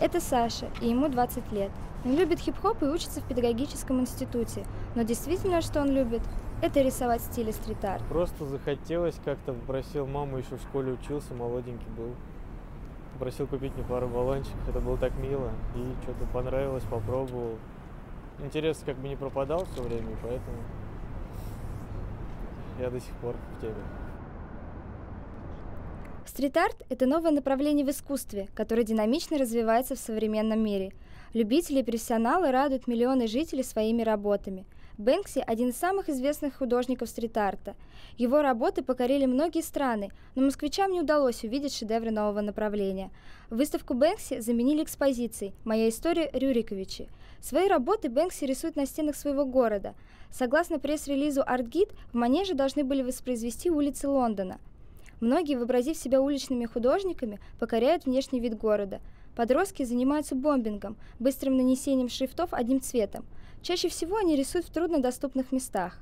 Это Саша, и ему 20 лет. Он любит хип-хоп и учится в педагогическом институте. Но действительно, что он любит, это рисовать в стиле стрит-арт. Просто захотелось как-то, попросил маму, еще в школе учился, молоденький был. Попросил купить мне пару баллончиков, это было так мило. И что-то понравилось, попробовал. Интерес как бы не пропадал все время, поэтому я до сих пор в теме. Стрит-арт – это новое направление в искусстве, которое динамично развивается в современном мире. Любители и профессионалы радуют миллионы жителей своими работами. Бэнкси – один из самых известных художников стрит-арта. Его работы покорили многие страны, но москвичам не удалось увидеть шедевры нового направления. Выставку Бэнкси заменили экспозицией «Моя история Рюриковичи». Свои работы Бэнкси рисует на стенах своего города. Согласно пресс-релизу ArtGit, в манеже должны были воспроизвести улицы Лондона – Многие, вообразив себя уличными художниками, покоряют внешний вид города. Подростки занимаются бомбингом, быстрым нанесением шрифтов одним цветом. Чаще всего они рисуют в труднодоступных местах.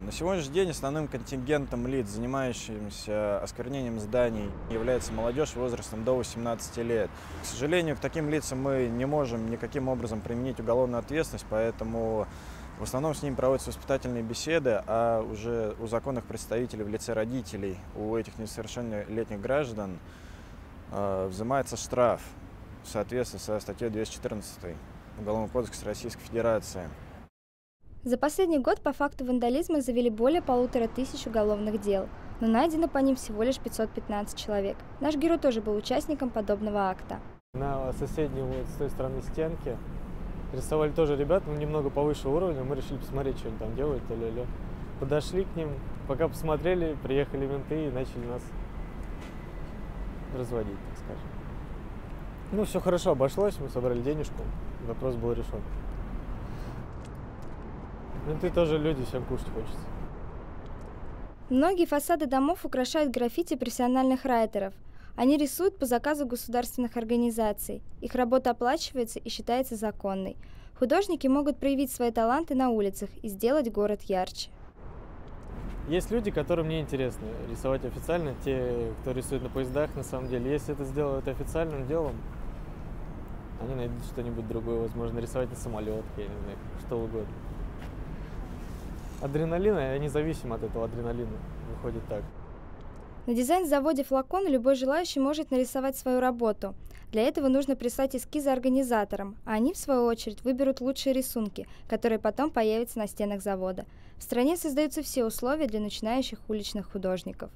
На сегодняшний день основным контингентом лиц, занимающимся осквернением зданий, является молодежь возрастом до 18 лет. К сожалению, к таким лицам мы не можем никаким образом применить уголовную ответственность, поэтому в основном с ними проводятся воспитательные беседы, а уже у законных представителей в лице родителей у этих несовершеннолетних граждан э, взимается штраф в соответствии со статьей 214 Уголовного кодекса Российской Федерации. За последний год по факту вандализма завели более полутора тысяч уголовных дел, но найдено по ним всего лишь 515 человек. Наш герой тоже был участником подобного акта. На соседней вот с той стороны стенки Рисовали тоже ребят, но немного повыше уровня. Мы решили посмотреть, что они там делают. Или, или. Подошли к ним, пока посмотрели, приехали менты и начали нас разводить, так скажем. Ну, все хорошо обошлось, мы собрали денежку, вопрос был решен. Менты тоже люди, всем кушать хочется. Многие фасады домов украшают граффити профессиональных райтеров – они рисуют по заказу государственных организаций. Их работа оплачивается и считается законной. Художники могут проявить свои таланты на улицах и сделать город ярче. Есть люди, которым не интересно рисовать официально, те, кто рисует на поездах, на самом деле. Если это сделают официальным делом, они найдут что-нибудь другое, возможно, рисовать на самолет, я не знаю, что угодно. Адреналин, я независим от этого адреналина, выходит так. На дизайн-заводе «Флакон» любой желающий может нарисовать свою работу. Для этого нужно прислать эскизы организаторам, а они, в свою очередь, выберут лучшие рисунки, которые потом появятся на стенах завода. В стране создаются все условия для начинающих уличных художников.